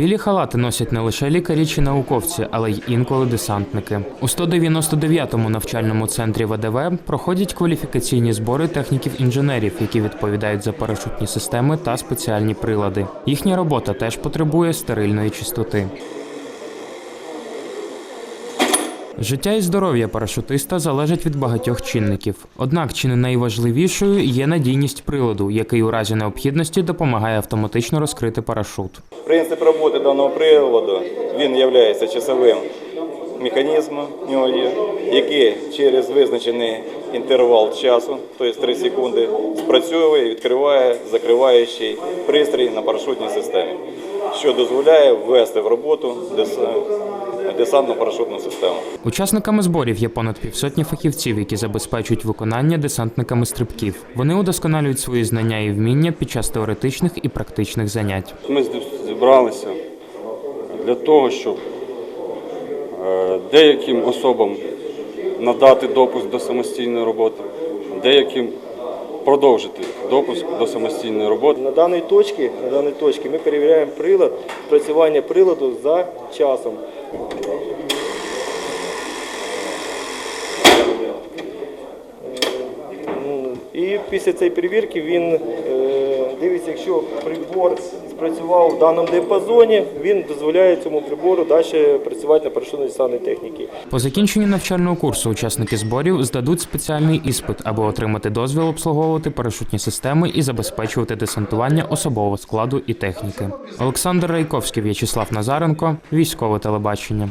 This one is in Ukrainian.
Білі халати носять не лише лікарі чи науковці, але й інколи десантники. У 199-му навчальному центрі ВДВ проходять кваліфікаційні збори техніків-інженерів, які відповідають за парашутні системи та спеціальні прилади. Їхня робота теж потребує стерильної чистоти. Життя і здоров'я парашутиста залежать від багатьох чинників. Однак чи не найважливішою є надійність приладу, який у разі необхідності допомагає автоматично розкрити парашут. Принцип роботи даного приладу він є часовим механізмом, нього який через визначений інтервал часу, тобто 3 секунди, спрацьовує, і відкриває закриваючий пристрій на парашутній системі, що дозволяє ввести в роботу дес- десантно-парашутну систему. Учасниками зборів є понад півсотні фахівців, які забезпечують виконання десантниками стрибків. Вони удосконалюють свої знання і вміння під час теоретичних і практичних занять. Ми зібралися для того, щоб е, деяким особам надати допуск до самостійної роботи, деяким продовжити допуск до самостійної роботи. На даній точці, на даній точці ми перевіряємо прилад, працювання приладу за часом. Ну, І після цієї перевірки він дивиться, якщо прибор спрацював в даному діапазоні, він дозволяє цьому прибору далі працювати на парашютно десантній техніці. По закінченню навчального курсу учасники зборів здадуть спеціальний іспит, аби отримати дозвіл обслуговувати парашутні системи і забезпечувати десантування особового складу і техніки. Олександр Райковський, В'ячеслав Назаренко, військове телебачення.